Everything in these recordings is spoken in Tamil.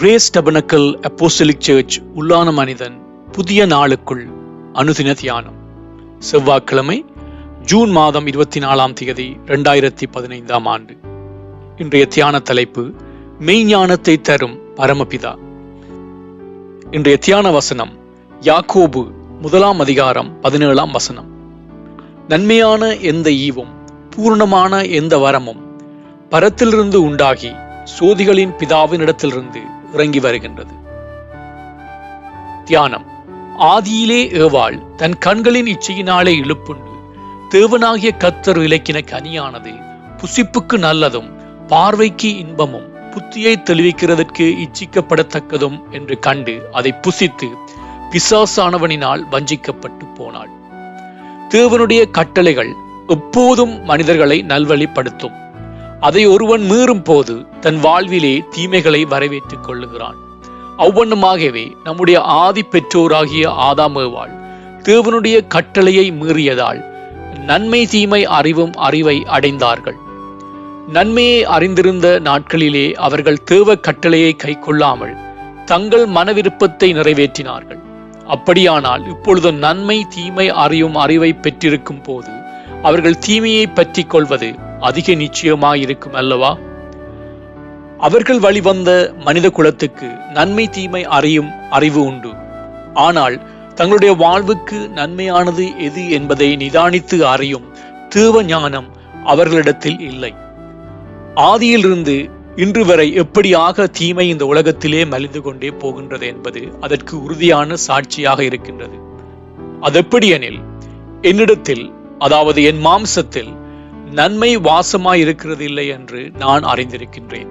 கிரேஸ் டபனக்கல் அப்போஸ்டலிக் சர்ச் உள்ளான மனிதன் புதிய நாளுக்குள் அனுதின தியானம். செவ்வாய்க்கிழமை ஜூன் மாதம் இருபத்தி நாலாம் தேதி ரெண்டாயிரத்தி பதினைந்தாம் ஆண்டு. இன்றைய தியான தலைப்பு மெய்ஞானத்தை தரும் பரமபிதா. இன்றைய தியான வசனம் யாக்கோபு முதலாம் அதிகாரம் பதினேழாம் வசனம். நன்மையான எந்த ஈவும் பூர்ணமான எந்த வரமும் பரத்திலிருந்து உண்டாகி சோதிகளின் பிதாவினிடத்திலிருந்து இறங்கி வருகின்றது. தியானம். ஆதியிலே ஏவாள் தன் கண்களின் இச்சையினாலே இழுப்புண்டு. தேவனாகிய கத்தர் இலக்கின கனியானது புசிப்புக்கு நல்லதும் பார்வைக்கு இன்பமும் புத்தியை தெளிவிக்கிறதற்கு இச்சிக்கப்படத்தக்கதும் என்று கண்டு அதை புசித்து பிசாசானவனினால் வஞ்சிக்கப்பட்டு போனாள். தேவனுடைய கட்டளைகள் எப்போதும் மனிதர்களை நல்வழிப்படுத்தும். அதை ஒருவன் மீறும் போது தன் வாழ்விலே தீமைகளை வரவேற்றுக் கொள்ளுகிறான். அவ்வண்ணமாகவே நம்முடைய ஆதி பெற்றோராகிய ஆதாமேவாள் தேவனுடைய கட்டளையை மீறியதால் நன்மை தீமை அறிவும் அறிவை அடைந்தார்கள். நன்மையை அறிந்திருந்த நாட்களிலே அவர்கள் தேவ கட்டளையை கை கொள்ளாமல் தங்கள் மனவிருப்பத்தை நிறைவேற்றினார்கள். அப்படியானால் இப்பொழுது நன்மை தீமை அறியும் அறிவை பெற்றிருக்கும் போது அவர்கள் தீமையை பற்றி கொள்வது அதிக நிச்சயமாயிருக்கும் அல்லவா? அவர்கள் வழிவந்த மனித குலத்துக்கு நன்மை தீமை அறியும் அறிவு உண்டு. ஆனால் தங்களுடைய வாழ்வுக்கு நன்மையானது எது என்பதை நிதானித்து அறியும் தேவ ஞானம் அவர்களிடத்தில் இல்லை. ஆதியிலிருந்து இன்று வரை எப்படியாக தீமை இந்த உலகத்திலே மலிந்து கொண்டே போகின்றது என்பது அதற்கு உறுதியான சாட்சியாக இருக்கின்றது. அதெப்படி எனில் என்னிடத்தில் அதாவது என் மாம்சத்தில் நன்மை வாசமாய் இருக்கிறது இல்லை என்று நான் அறிந்திருக்கின்றேன்.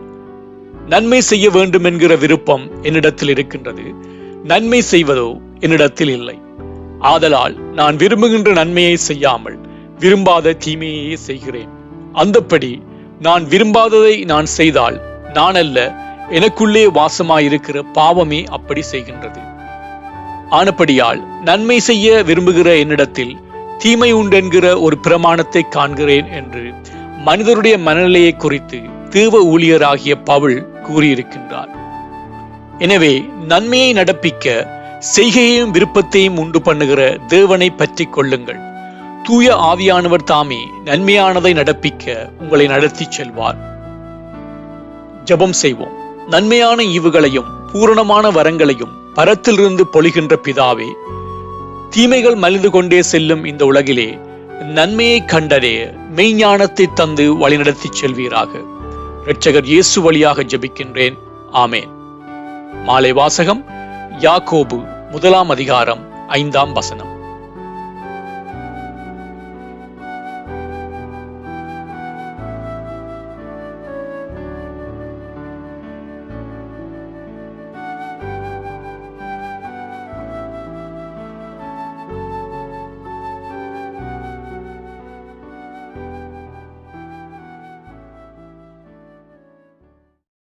நன்மை செய்ய வேண்டும் என்கிற விருப்பம் என்னிடத்தில் இருக்கின்றது. நன்மை செய்வதோ என்னிடத்தில் இல்லை. ஆதலால் நான் விரும்புகின்ற நன்மையை செய்யாமல் விரும்பாத தீமையே செய்கிறேன். அந்தப்படி நான் விரும்பாததை நான் செய்தால் நான் அல்ல எனக்குள்ளே வாசமாயிருக்கிற பாவமே அப்படி செய்கின்றது. ஆனப்படியால் நன்மை செய்ய விரும்புகிற என்னிடத்தில் தீமை உண்டென்கிற ஒரு பிரமாணத்தை காண்கிறேன் என்று மனிதருடைய மனநிலையை குறித்து தேவ ஊழியராகிய பவுல் கூறியிருக்கின்றார். எனவே நன்மையை நடப்பிக்க செய்கையையும் விருப்பத்தையும் உண்டு பண்ணுகிற தேவனை பற்றி கொள்ளுங்கள். தூய ஆவியானவர் தாமே நன்மையானதை நடப்பிக்க உங்களை நடத்தி செல்வார். ஜபம் செய்வோம். நன்மையான ஈவுகளையும் பூரணமான வரங்களையும் பரத்திலிருந்து பொழிகின்ற பிதாவே தீமைகள் மலிந்து கொண்டே செல்லும் இந்த உலகிலே நன்மையை கண்டறிய மெய்ஞானத்தை தந்து வழிநடத்தி செல்வீராக. இரட்சகர் இயேசு வழியாக ஜபிக்கின்றேன். ஆமேன். மாலை வாசகம் யாக்கோபு முதலாம் அதிகாரம் ஐந்தாம் வசனம்.